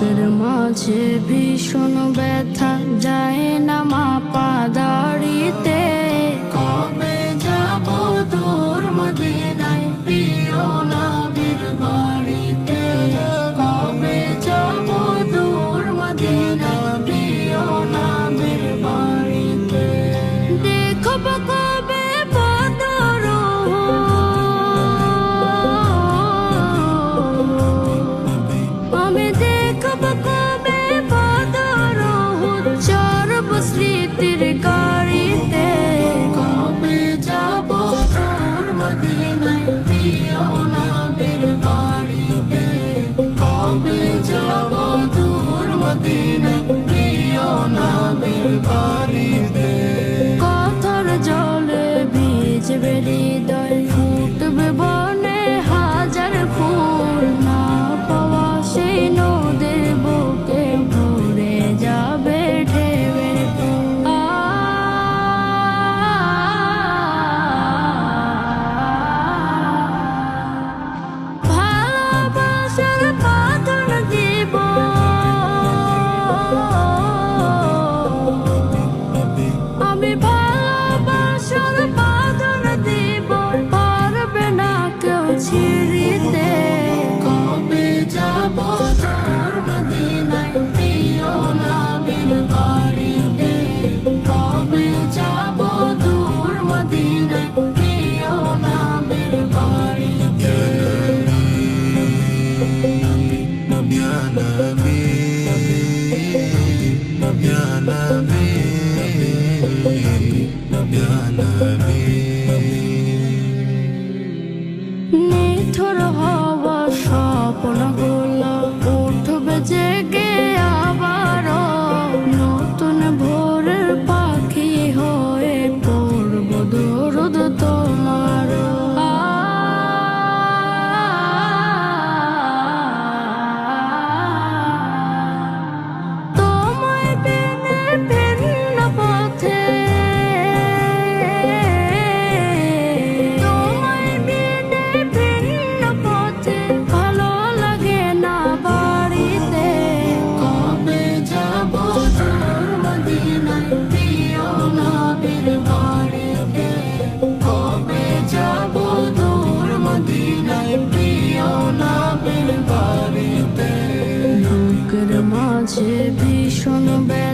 বুকের মাঝে ভীষণ ব্যথা যায় না মা পাদাড়ি মদিনা প্রিয় নামের বাড়িতে কথার জলে ভিজবে Toro বুকের মাঝে ভীষণ ব্যা